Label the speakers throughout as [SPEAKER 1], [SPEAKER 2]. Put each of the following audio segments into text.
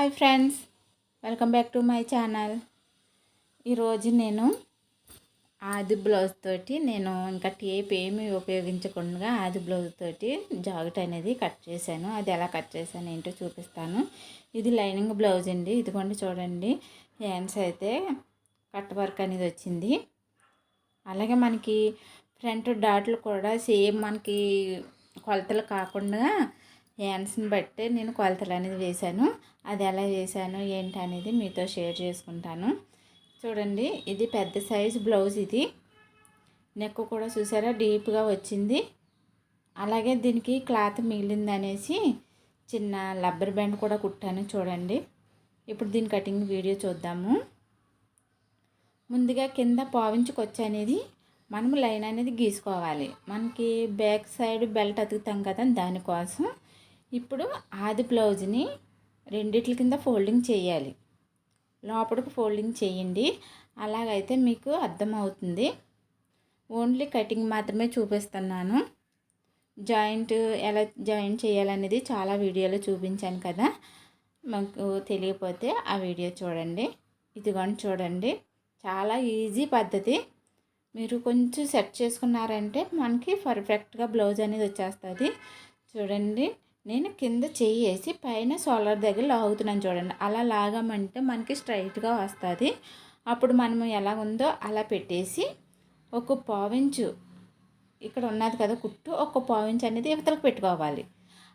[SPEAKER 1] Hi friends welcome back to my channel. ఈరోజు నేను ఆది బ్లౌజ్ తోటి నేను ఇంకా టేప్ ఏమి ఉపయోగించకుండా ఆది బ్లౌజ్ తోటి జాకెట్ అనేది కట్ చేశాను. అది ఎలా కట్ చేశాను ఏంటో చూపిస్తాను. ఇది లైనింగ్ బ్లౌజ్ అండి. ఇదిగోండి చూడండి. హ్యాండ్స్ అయితే కట్ వర్క్ అనేది వచ్చింది. అలాగే మనకి ఫ్రంట్ డాట్లు కూడా సేమ్ మనకి కొలతలు కాకుండా హ్యాండ్స్ని బట్టి నేను కొలతలు అనేది వేశాను. అది ఎలా వేశాను ఏంటి అనేది మీతో షేర్ చేసుకుంటాను. చూడండి ఇది పెద్ద సైజ్ బ్లౌజ్ ఇది. నెక్ కూడా చూసారా డీప్గా వచ్చింది. అలాగే దీనికి క్లాత్ మిగిలింది అనేసి చిన్న లబ్బర్ బ్యాండ్ కూడా కుట్టాను చూడండి. ఇప్పుడు దీని కటింగ్ వీడియో చూద్దాము. ముందుగా కింద పావించుకొచ్చి అనేది మనము లైన్ అనేది గీసుకోవాలి. మనకి బ్యాక్ సైడ్ బెల్ట్ అతుకుతాం కదా దానికోసం. ఇప్పుడు ఆది బ్లౌజ్ని రెండిట్ల కింద ఫోల్డింగ్ చేయాలి. లోపలికి ఫోల్డింగ్ చేయండి. అలాగైతే మీకు అర్థమవుతుంది. ఓన్లీ కటింగ్ మాత్రమే చూపిస్తున్నాను. జాయింట్ ఎలా జాయింట్ చేయాలనేది చాలా వీడియోలో చూపించాను కదా. మాకు తెలియకపోతే ఆ వీడియో చూడండి. ఇదిగోండి చూడండి. చాలా ఈజీ పద్ధతి. మీరు కొంచెం సెట్ చేసుకున్నారంటే మనకి పర్ఫెక్ట్గా బ్లౌజ్ అనేది వచ్చేస్తుంది. చూడండి. నేను కింద చెయ్యి వేసి పైన సోలార్ దగ్గర లాగుతున్నాను చూడండి. అలా లాగమంటే మనకి స్ట్రైట్గా వస్తుంది. అప్పుడు మనం ఎలా ఉందో అలా పెట్టేసి ఒక పావించు ఇక్కడ ఉన్నది కదా కుట్టు ఒక పావించు అనేది ఇవతలకు పెట్టుకోవాలి.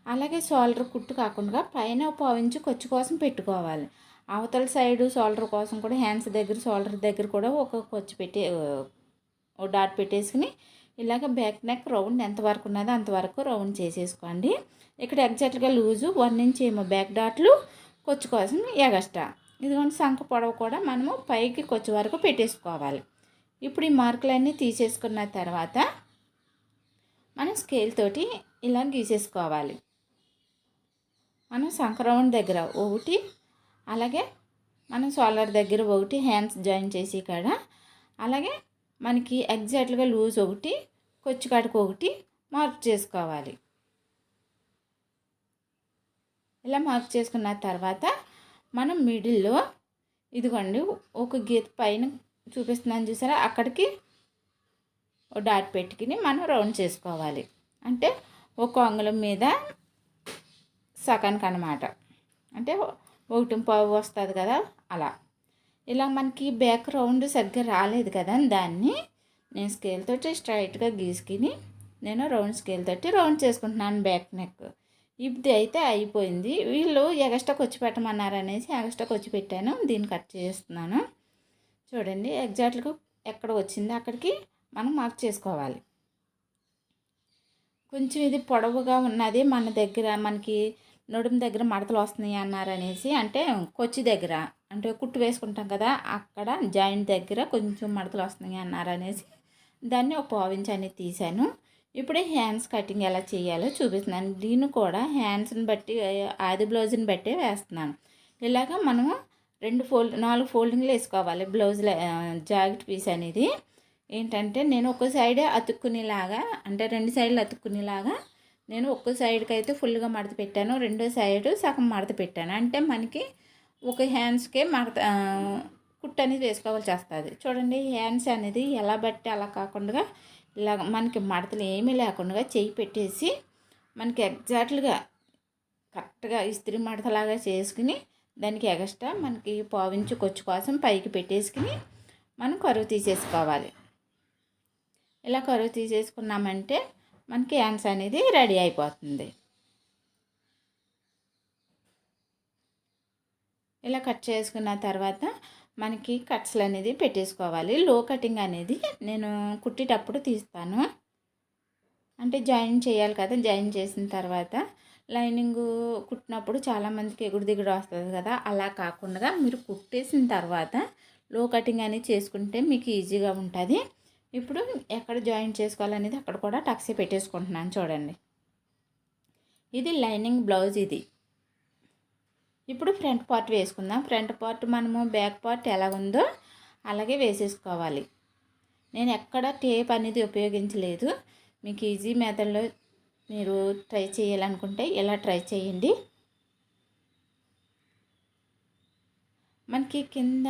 [SPEAKER 1] అలాగే సోలర్ కుట్టు కాకుండా పైన పావించు కొచ్చు కోసం పెట్టుకోవాలి. అవతల సైడ్ సోల్డర్ కోసం కూడా హ్యాండ్స్ దగ్గర సోల్డర్ దగ్గర కూడా ఒక కొచ్చు పెట్టి ఓ డాట్ పెట్టేసుకుని ఇలాగ బ్యాక్ నెక్ రౌండ్ ఎంతవరకు ఉన్నదో అంతవరకు రౌండ్ చేసేసుకోండి. ఇక్కడ ఎగ్జాక్ట్గా లూజు వన్ ఇంచ్ ఏమో బ్యాక్ డాట్లు కొచ్చు కోసం ఎగస్ట్రా. ఇదిగోండి సంఖ పొడవు కూడా మనము పైకి కొచ్చు వరకు పెట్టేసుకోవాలి. ఇప్పుడు ఈ మార్కులన్నీ తీసేసుకున్న తర్వాత మనం స్కేల్ తోటి ఇలా గీసేసుకోవాలి. మనం సంఖ రౌండ్ దగ్గర ఒకటి అలాగే మనం సోలర్ దగ్గర ఒకటి హ్యాండ్స్ జాయిన్ చేసి కాడ అలాగే మనకి ఎగ్జాక్ట్గా లూజ్ ఒకటి కొచ్చు కాడకు ఒకటి మార్క్ చేసుకోవాలి. ఇలా మార్క్ చేసుకున్న తర్వాత మనం మిడిల్లో ఇదిగోండి ఒక గీత పైన చూపిస్తున్నాను చూసారా? అక్కడికి ఒక డాట్ పెట్టుకుని మనం రౌండ్ చేసుకోవాలి. అంటే ఒక అంగుళం మీద సగానికి అనమాట అంటే ఒకటి పావు వస్తుంది కదా అలా. ఇలా మనకి బ్యాక్ రౌండ్ సరిగ్గా రాలేదు కదా దాన్ని నేను స్కేల్ తోటి స్ట్రైట్గా గీసుకుని నేను రౌండ్ స్కేల్ తోటి రౌండ్ చేసుకుంటున్నాను బ్యాక్ నెక్ ఇది అయితే అయిపోయింది. వీళ్ళు ఎగస్ట్రా వచ్చి పెట్టమన్నారు అనేసి ఎగస్ట్రా వచ్చి పెట్టాను. దీన్ని కట్ చేస్తున్నాను. చూడండి ఎగ్జాక్ట్గా ఎక్కడ వచ్చిందో అక్కడికి మనం మార్క్ చేసుకోవాలి. కొంచెం ఇది పొడవుగా ఉన్నది మన దగ్గర మనకి నడుము దగ్గర మడతలు వస్తున్నాయి అన్నారు అనేసి అంటే కొచ్చి దగ్గర. అంటే కుట్టు వేసుకుంటాం కదా అక్కడ జాయింట్ దగ్గర కొంచెం మడతలు వస్తున్నాయి అన్నారు అనేసి దాన్ని ఒక పావించి అనేది తీశాను. ఇప్పుడు హ్యాండ్స్ కటింగ్ ఎలా చేయాలో చూపిస్తున్నాను. దీన్ని కూడా హ్యాండ్స్ని బట్టి ఆది బ్లౌజ్ని బట్టి వేస్తున్నాను. ఇలాగ మనము రెండు ఫోల్డ్ నాలుగు ఫోల్డింగ్లు వేసుకోవాలి. బ్లౌజ్ల జాకెట్ పీస్ అనేది. ఏంటంటే నేను ఒక సైడే అతుక్కునేలాగా అంటే రెండు సైడ్లు అతుక్కునేలాగా నేను ఒక్క సైడ్కి అయితే ఫుల్గా మడత పెట్టాను. రెండో సైడ్ సగం మడత పెట్టాను. అంటే మనకి ఒక హ్యాండ్స్కే మడత కుట్ అనేది వేసుకోవాల్సి వస్తుంది చూడండి హ్యాండ్స్ అనేది ఎలా బట్టి అలా కాకుండా ఇలా మనకి మడతలు ఏమీ లేకుండా చేయి పెట్టేసి మనకి ఎగ్జాక్ట్గా కరెక్ట్గా ఇస్త్రీ మడతలాగా చేసుకుని దానికి ఎగస్ట్రా మనకి పావించు కొచ్చు కోసం పైకి పెట్టేసుకుని మనం కరువు తీసేసుకోవాలి. ఇలా కరువు తీసేసుకున్నామంటే మనకి హ్యాండ్స్ అనేది రెడీ అయిపోతుంది. ఇలా కట్ చేసుకున్న తర్వాత మనకి కట్స్లు అనేది పెట్టేసుకోవాలి. లో కటింగ్ అనేది నేను కుట్టేటప్పుడు తీస్తాను. అంటే జాయిన్ చేయాలి కదా జాయిన్ చేసిన తర్వాత లైనింగ్ కుట్టినప్పుడు చాలామందికి ఎగుడు దిగుడు వస్తుంది కదా అలా కాకుండా మీరు కుట్టేసిన తర్వాత లో కటింగ్ అనేది చేసుకుంటే మీకు ఈజీగా ఉంటుంది. ఇప్పుడు ఎక్కడ జాయిన్ చేసుకోవాలనేది అక్కడ కూడా టక్సీ పెట్టేసుకుంటున్నాను చూడండి. ఇది లైనింగ్ బ్లౌజ్ ఇది. ఇప్పుడు ఫ్రంట్ పార్ట్ వేసుకుందాం. ఫ్రంట్ పార్ట్ మనము బ్యాక్ పార్ట్ ఎలా ఉందో అలాగే వేసేసుకోవాలి. నేను ఎక్కడ టేప్ అనేది ఉపయోగించలేదు. మీకు ఈజీ మెథడ్లో మీరు ట్రై చేయాలనుకుంటే ఇలా ట్రై చేయండి. మనకి కింద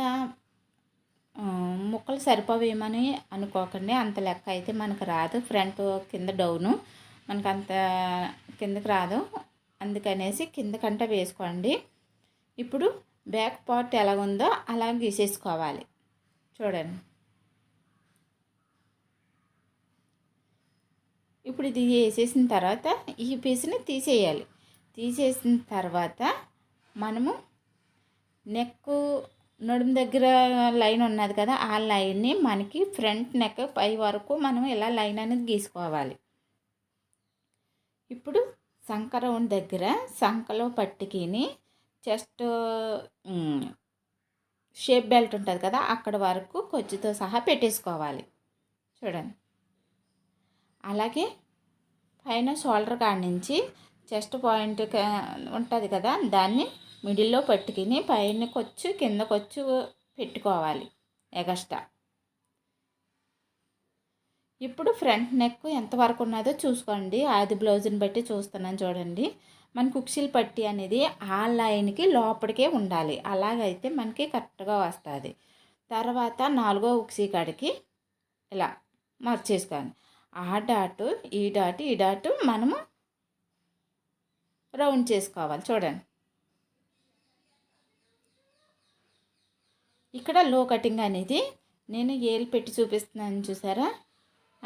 [SPEAKER 1] ముక్కలు సరిపోవేమని అనుకోకండి. అంత లెక్క అయితే మనకు రాదు. ఫ్రంట్ కింద డౌను. మనకు అంత కిందకి రాదు. అందుకనేసి కిందకంటే వేసుకోండి. ఇప్పుడు బ్యాక్ పార్ట్ ఎలా ఉందో అలా గీసేసుకోవాలి. చూడండి. ఇప్పుడు ఇది వేసేసిన తర్వాత ఈ పీస్ని తీసేయాలి. తీసేసిన తర్వాత మనము నెక్ నడుము దగ్గర లైన్ ఉన్నది కదా ఆ లైన్ని మనకి ఫ్రంట్ నెక్ పై వరకు మనం ఇలా లైన్ అనేది గీసుకోవాలి. ఇప్పుడు సంక రౌండ్ దగ్గర సంకలో పట్టుకిని చెస్ట్ షేప్ బెల్ట్ ఉంటుంది కదా అక్కడ వరకు కొచ్చుతో సహా పెట్టేసుకోవాలి. చూడండి. అలాగే పైన షోల్డర్ కాడ నుంచి చెస్ట్ పాయింట్ ఉంటుంది కదా దాన్ని మిడిల్లో పట్టుకుని పైన కొచ్చు కింద కొచ్చు పెట్టుకోవాలి ఎగస్ట్రా. ఇప్పుడు ఫ్రంట్ నెక్ ఎంతవరకు ఉన్నదో చూసుకోండి. అది బ్లౌజ్ని బట్టి చూస్తున్నాను చూడండి. మన కుక్సిల్ పట్టి అనేది ఆ లైన్కి లోపలికే ఉండాలి. అలాగైతే మనకి కరెక్ట్గా వస్తుంది. తర్వాత నాలుగో ఉక్సీ కాడికి ఇలా మార్చేసుకోండి ఆ డాటు ఈ డాటు ఈ డాటు మనము రౌండ్ చేసుకోవాలి. చూడండి. ఇక్కడ లో కటింగ్ అనేది నేను ఏలు పెట్టి చూపిస్తున్నాను చూసారా?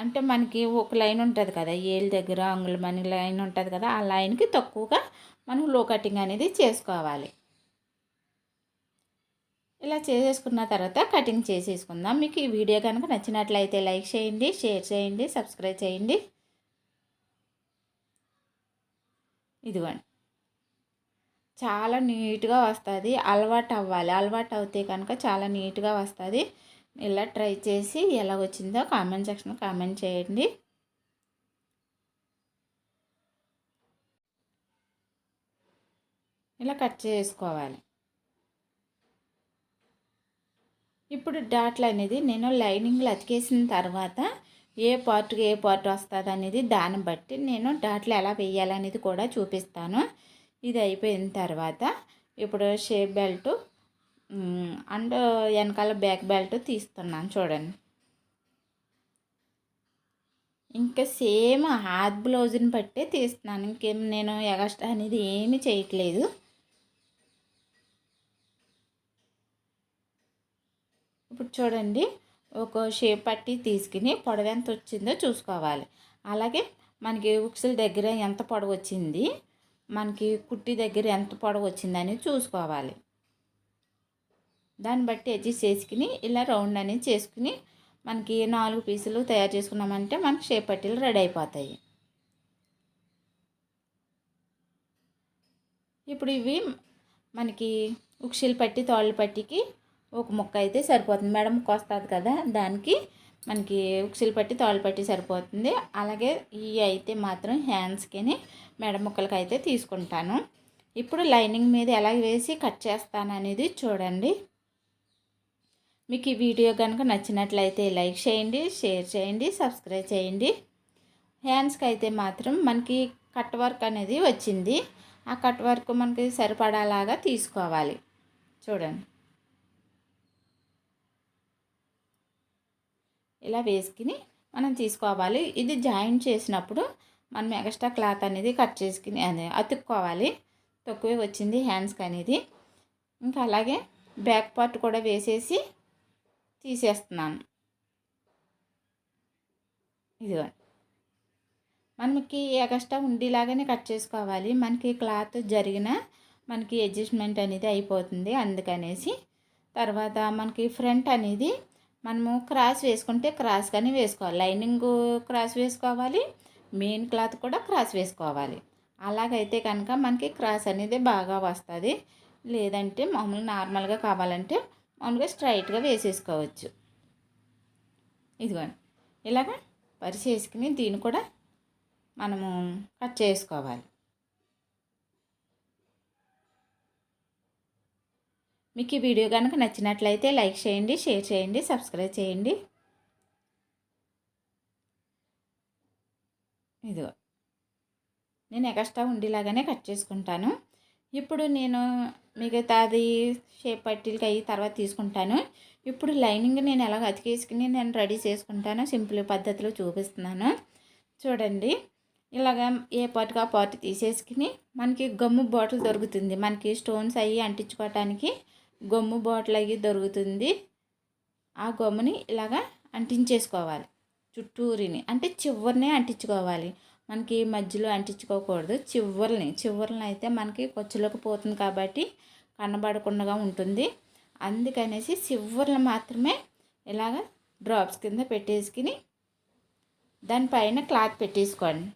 [SPEAKER 1] అంటే మనకి ఒక లైన్ ఉంటుంది కదా ఏళ్ళ దగ్గర అంగుళమని లైన్ ఉంటుంది కదా ఆ లైన్కి తక్కువగా మనం లో కటింగ్ అనేది చేసుకోవాలి. ఇలా చేసేసుకున్న తర్వాత కటింగ్ చేసేసుకుందాం. మీకు ఈ వీడియో కనుక నచ్చినట్లయితే లైక్ చేయండి షేర్ చేయండి సబ్స్క్రైబ్ చేయండి. ఇదిగోండి. చాలా నీట్గా వస్తుంది. అలవాటు అవ్వాలి అలవాటు అవుతే కనుక చాలా నీట్గా వస్తుంది. ఇలా ట్రై చేసి ఎలా వచ్చిందో కామెంట్ సెక్షన్ కామెంట్ చేయండి. ఇలా కట్ చేసుకోవాలి. ఇప్పుడు డాట్లు అనేది నేను లైనింగ్లు అతికేసిన తర్వాత ఏ పార్ట్కి ఏ పార్ట్ వస్తుంది అనేది దాన్ని బట్టి నేను డాట్లు ఎలా వేయాలనేది కూడా చూపిస్తాను. ఇది అయిపోయిన తర్వాత ఇప్పుడు షేప్ బెల్ట్ అండ్ వెనకాల బ్యాక్ బెల్ట్ తీస్తున్నాను చూడండి. ఇంకా సేమ్ హాత్ బ్లౌజ్ని బట్టే తీస్తున్నాను. ఇంకేం నేను ఎగస్ట్రా అనేది ఏమీ చేయట్లేదు. ఇప్పుడు చూడండి ఒక షేప్ పట్టి తీసుకుని పొడవు ఎంత వచ్చిందో చూసుకోవాలి. అలాగే మనకి ఉక్సుల దగ్గర ఎంత పొడవు వచ్చింది మనకి కుట్టి దగ్గర ఎంత పొడవు వచ్చిందని చూసుకోవాలి. దాన్ని బట్టి అడ్జస్ట్ చేసుకుని ఇలా రౌండ్ అనేది చేసుకుని మనకి నాలుగు పీసులు తయారు చేసుకున్నామంటే మనకి షేప్ పట్టీలు రెడీ అయిపోతాయి. ఇప్పుడు ఇవి మనకి ఉక్షీలు పట్టి తోళ్ళ పట్టికి ఒక ముక్క అయితే సరిపోతుంది. మేడం ముక్క వస్తుంది కదా దానికి మనకి ఉక్సిలు పట్టి తోలు పట్టి సరిపోతుంది. అలాగే ఇవి అయితే మాత్రం హ్యాండ్స్కి మెడ ముక్కలకి అయితే తీసుకుంటాను. ఇప్పుడు లైనింగ్ మీద ఎలా వేసి కట్ చేస్తాను అనేది చూడండి. మీకు ఈ వీడియో కనుక నచ్చినట్లయితే లైక్ చేయండి షేర్ చేయండి సబ్స్క్రైబ్ చేయండి. హ్యాండ్స్కి అయితే మాత్రం మనకి కట్ వర్క్ అనేది వచ్చింది. ఆ కట్ వర్క్ మనకి సరిపడాలాగా తీసుకోవాలి. చూడండి. ఇలా వేసుకుని మనం తీసుకోవాలి. ఇది జాయింట్ చేసినప్పుడు మనం ఎక్స్ట్రా క్లాత్ అనేది కట్ చేసుకుని అదే అతుక్కోవాలి. తక్కువే వచ్చింది హ్యాండ్స్కి అనేది. ఇంకా అలాగే బ్యాక్ పార్ట్ కూడా వేసేసి తీసేస్తున్నాను. ఇదిగో. మనకి ఎక్స్ట్రా ఉండేలాగానే కట్ చేసుకోవాలి. మనకి క్లాత్ జరిగిన మనకి అడ్జస్ట్మెంట్ అనేది అయిపోతుంది అందుకనేసి. తర్వాత మనకి ఫ్రంట్ అనేది మనము క్రాస్ వేసుకుంటే క్రాస్ కానీ వేసుకోవాలి. లైనింగ్ క్రాస్ వేసుకోవాలి. మెయిన్ క్లాత్ కూడా క్రాస్ వేసుకోవాలి. అలాగైతే కనుక మనకి క్రాస్ అనేది బాగా వస్తుంది. లేదంటే మామూలు నార్మల్గా కావాలంటే మామూలుగా స్ట్రైట్గా వేసేసుకోవచ్చు. ఇదిగోండి. ఇలాగ పరిచేసుకుని దీన్ని కూడా మనము కట్ చేసుకోవాలి. మీకు ఈ వీడియో కనుక నచ్చినట్లయితే లైక్ చేయండి షేర్ చేయండి సబ్స్క్రైబ్ చేయండి. ఇదిగో. నేను ఎక్స్ట్రా ఉండేలాగానే కట్ చేసుకుంటాను. ఇప్పుడు నేను మిగతాది షేప్ పట్టీలకి అయ్యి తర్వాత తీసుకుంటాను. ఇప్పుడు లైనింగ్ నేను ఎలా అతికేసుకుని నేను రెడీ చేసుకుంటాను సింపుల్ పద్ధతిలో చూపిస్తున్నాను. చూడండి. ఇలాగ ఏ పాటుగా పాటు తీసేసుకుని మనకి గమ్ము బాటిల్ దొరుకుతుంది. మనకి స్టోన్స్ అవి అంటించుకోవటానికి గమ్ము బాటిల్ అవి దొరుకుతుంది. ఆ గమ్ముని ఇలాగా అంటించేసుకోవాలి. చుట్టూరిని. అంటే చివరినే అంటించుకోవాలి. మనకి మధ్యలో అంటించుకోకూడదు. చివరిని చివరిని అయితే మనకి కొచ్చులోకి పోతుంది కాబట్టి కనబడకుండా ఉంటుంది. అందుకనేసి చివరిని మాత్రమే ఇలాగ డ్రాప్స్ కింద పెట్టేసుకుని దానిపైన క్లాత్ పెట్టేసుకోండి.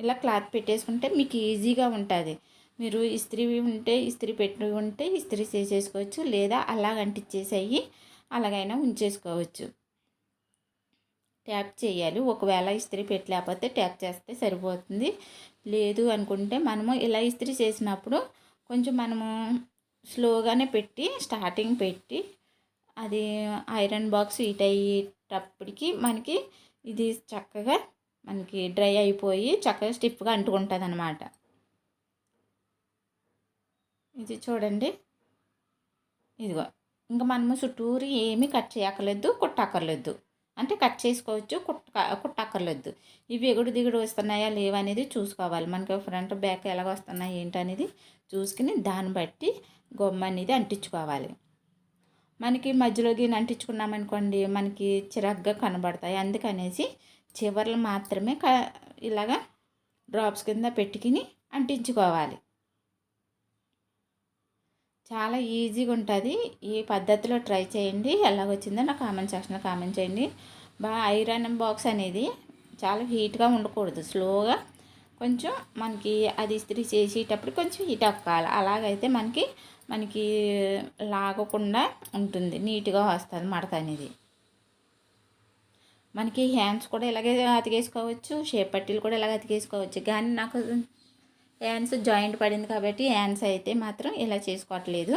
[SPEAKER 1] ఇలా క్లాత్ పెట్టేసుకుంటే మీకు ఈజీగా ఉంటుంది. మీరు ఇస్త్రీ ఉంటే ఇస్త్రీ పెట్టి ఉంటే ఇస్త్రీ చేసేసుకోవచ్చు లేదా అలాగ అంటించేసేయి అలాగైనా ఉంచేసుకోవచ్చు. ట్యాప్ చేయాలి. ఒకవేళ ఇస్త్రీ పెట్టలేకపోతే ట్యాప్ చేస్తే సరిపోతుంది. లేదు అనుకుంటే మనము ఇలా ఇస్త్రీ చేసినప్పుడు కొంచెం మనము స్లోగానే పెట్టి స్టార్టింగ్ పెట్టి అది ఐరన్ బాక్స్ హీట్ అయ్యేటప్పటికి మనకి ఇది చక్కగా మనకి డ్రై అయిపోయి చక్కగా స్టిఫ్గా అంటుకుంటుంది అనమాట ఇది చూడండి. ఇదిగో. ఇంకా మనము చుట్టూరు ఏమీ కట్ చేయక్కర్లేదు కుట్టక్కర్లేదు. అంటే కట్ చేసుకోవచ్చు కుట్ట కుట్టక్కర్లేదు. ఇవి ఎగుడు దిగుడు వస్తున్నాయా లేవనేది చూసుకోవాలి. మనకి ఫ్రంట్ బ్యాక్ ఎలాగ వస్తున్నాయి ఏంటనేది చూసుకుని దాన్ని బట్టి గొమ్మ అనేది అంటించుకోవాలి. మనకి మధ్యలో దీన్ని అంటించుకున్నామనుకోండి మనకి చిరగ్గా కనబడతాయి. అందుకనేసి చివర్లు మాత్రమే క ఇలాగా డ్రాప్స్ కింద పెట్టుకుని అంటించుకోవాలి. చాలా ఈజీగా ఉంటుంది. ఈ పద్ధతిలో ట్రై చేయండి. ఎలాగొచ్చిందో నాకు కామెంట్ సెక్షన్లో కామెంట్ చేయండి. బాగా ఐరన్ బాక్స్ అనేది చాలా హీట్గా ఉండకూడదు. స్లోగా కొంచెం మనకి అది ఇస్త్రీ చేసేటప్పుడు కొంచెం హీట్ అవ్వాలి. అలాగైతే మనకి మనకి లాగకుండా ఉంటుంది. నీట్గా వస్తుంది మడత అనేది. మనకి హ్యాండ్స్ కూడా ఇలాగే అతికేసుకోవచ్చు. షేప్ పట్టీలు కూడా ఇలాగ అతికేసుకోవచ్చు. కానీ నాకు హ్యాండ్స్ జాయింట్ పడింది కాబట్టి హ్యాండ్స్ అయితే మాత్రం ఇలా చేసుకోవట్లేదు.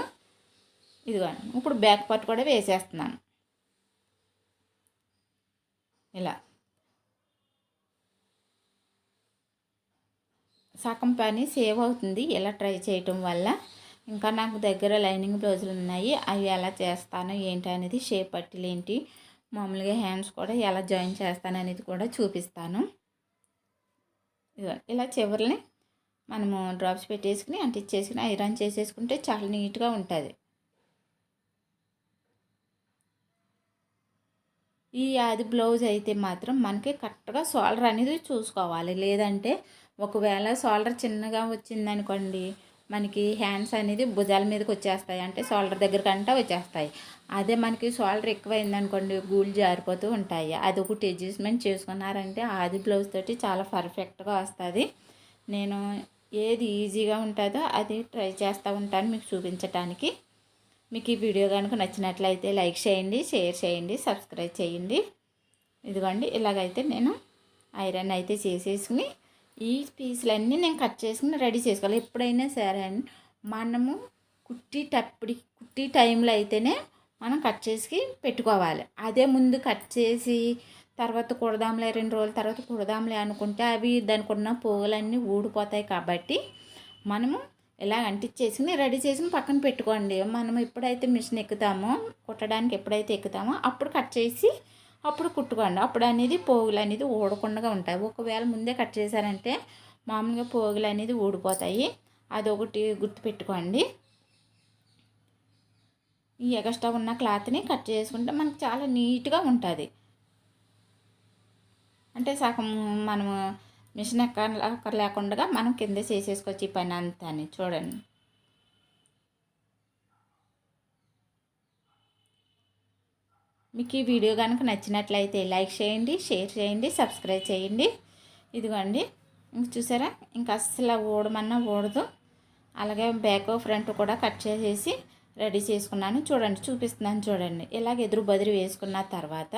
[SPEAKER 1] ఇదిగో ఇప్పుడు బ్యాక్ పార్ట్ కూడా వేసేస్తున్నాను. ఇలా. సగం పని సేవ్ అవుతుంది ఇలా ట్రై చేయటం వల్ల. ఇంకా నాకు దగ్గర లైనింగ్ బ్లౌజులు ఉన్నాయి అవి ఎలా చేస్తాను ఏంటి అనేది షేప్ పట్టిలు ఏంటి మామూలుగా హ్యాండ్స్ కూడా ఎలా జాయిన్ చేస్తాను అనేది కూడా చూపిస్తాను. ఇలా చివరిని మనము డ్రాప్స్ పెట్టేసుకుని అంటించేసుకుని ఐరన్ చేసేసుకుంటే చాలా నీట్గా ఉంటుంది. ఈ ఆది బ్లౌజ్ అయితే మాత్రం మనకి కరెక్ట్గా సోల్డర్ అనేది చూసుకోవాలి. లేదంటే ఒకవేళ సోల్డర్ చిన్నగా వచ్చిందనుకోండి మనకి హ్యాండ్స్ అనేది భుజాల మీదకి వచ్చేస్తాయి. అంటే షోల్డర్ దగ్గర కంటే వచ్చేస్తాయి. అదే మనకి షోల్డర్ ఎక్కువైంది అనుకోండి గూళ్ళు జారిపోతూ ఉంటాయి. అది ఒకటి అడ్జస్ట్మెంట్ చేసుకున్నారంటే ఆది బ్లౌజ్ తోటి చాలా పర్ఫెక్ట్గా వస్తుంది. నేను ఏది ఈజీగా ఉంటుందో అది ట్రై చేస్తూ ఉంటాను మీకు చూపించడానికి మీకు ఈ వీడియో కనుక నచ్చినట్లయితే లైక్ చేయండి షేర్ చేయండి సబ్స్క్రైబ్ చేయండి. ఇదిగోండి ఇలాగైతే నేను ఐరన్ అయితే చేసేసుకుని ఈ పీసులన్నీ నేను కట్ చేసుకుని రెడీ చేసుకోవాలి. ఎప్పుడైనా సరే మనము కుట్టేటప్పుడు కుట్టి టైంలో అయితేనే మనం కట్ చేసి పెట్టుకోవాలి. అదే ముందు కట్ చేసి తర్వాత కుడదాంలే రెండు రోజుల తర్వాత కుడదాంలే అనుకుంటే అవి దానికి ఉన్న పోగులన్నీ ఊడిపోతాయి కాబట్టి మనము ఇలా అంటించేసి రెడీ చేసి పక్కన పెట్టుకోండి. మనం ఎప్పుడైతే మిషన్ ఎక్కుతామో కుట్టడానికి ఎప్పుడైతే ఎక్కుతామో అప్పుడు కట్ చేసి అప్పుడు కుట్టుకోండి. అప్పుడు అనేది పోగులు అనేది ఊడకుండా ఉంటాయి. ఒకవేళ ముందే కట్ చేశారంటే మామూలుగా పోగులు అనేది ఊడిపోతాయి. అదొకటి గుర్తుపెట్టుకోండి ఈ ఎగస్ట్రా ఉన్న క్లాత్ని కట్ చేసుకుంటే మనకు చాలా నీట్గా ఉంటుంది. అంటే సగం మనము మిషన్ ఎక్కడ లేకుండా మనం కింద చేసేసుకోవచ్చు ఈ పని అంతా చూడండి. మీకు ఈ వీడియో కనుక నచ్చినట్లయితే లైక్ చేయండి షేర్ చేయండి సబ్స్క్రైబ్ చేయండి. ఇదిగోండి ఇంక చూసారా? ఇంకా అస్సలు ఓడమన్నా ఓడదు అలాగే బ్యాక్ ఫ్రంట్ కూడా కట్ చేసేసి రెడీ చేసుకున్నాను. చూడండి చూపిస్తున్నాను చూడండి. ఇలాగ ఎదురు బదురు వేసుకున్న తర్వాత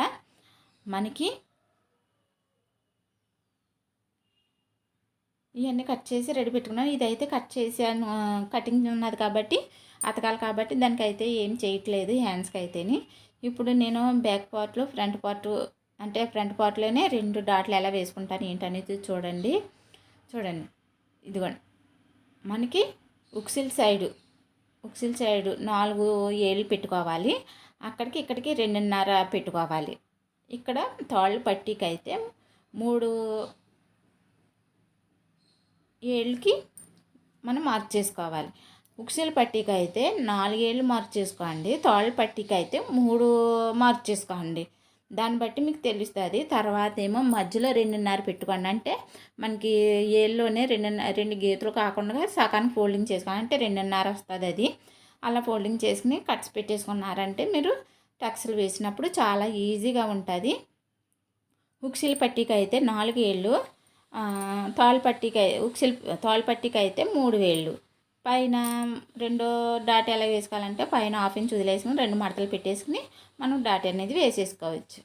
[SPEAKER 1] మనకి ఇవన్నీ కట్ చేసి రెడీ పెట్టుకున్నాను. ఇదైతే కట్ చేసాను కటింగ్ ఉన్నది కాబట్టి అతకాలి కాబట్టి దానికైతే ఏం చేయట్లేదు హ్యాండ్స్కి అయితేని ఇప్పుడు నేను బ్యాక్ పార్ట్లో ఫ్రంట్ పార్ట్ అంటే ఫ్రంట్ పార్ట్లోనే రెండు డాట్లు ఎలా వేసుకుంటాను ఏంటనేది చూడండి. చూడండి. ఇదిగోండి. మనకి ఉక్సిల్ సైడు ఉక్సిల్ సైడు నాలుగు ఏళ్ళు పెట్టుకోవాలి. అక్కడికి ఇక్కడికి రెండున్నర పెట్టుకోవాలి. ఇక్కడ తాళ్ళు పట్టీకి అయితే మూడు ఏళ్ళకి మనం మార్క్ చేసుకోవాలి. ఉక్సిల్ పట్టీకి అయితే నాలుగేళ్ళు మార్క్ చేసుకోండి. తాళ్ళు పట్టీకి అయితే మూడు మార్క్ చేసుకోండి. దాన్ని బట్టి మీకు తెలుస్తుంది. తర్వాత ఏమో మధ్యలో రెండున్నర పెట్టుకోండి. అంటే మనకి ఏళ్ళలోనే రెండు రెండు గీతలు కాకుండా సగానికి ఫోల్డింగ్ చేసుకోండి అంటే రెండున్నర వస్తుంది అది. అలా ఫోల్డింగ్ చేసుకుని కట్స్ పెట్టేసుకున్నారంటే మీరు టక్స్లు వేసినప్పుడు చాలా ఈజీగా ఉంటుంది. ఉక్సిల పట్టిక అయితే నాలుగు ఏళ్ళు తాల్పట్టికి ఉక్సిల్ తాల్పట్టికి అయితే మూడు వేళ్ళు. పైన రెండో డాట్ ఎలా వేసుకోవాలంటే పైన హాఫ్ ఇంచ్ వదిలేసుకుని రెండు మడతలు పెట్టేసుకుని మనం డాట్ అనేది వేసేసుకోవచ్చు.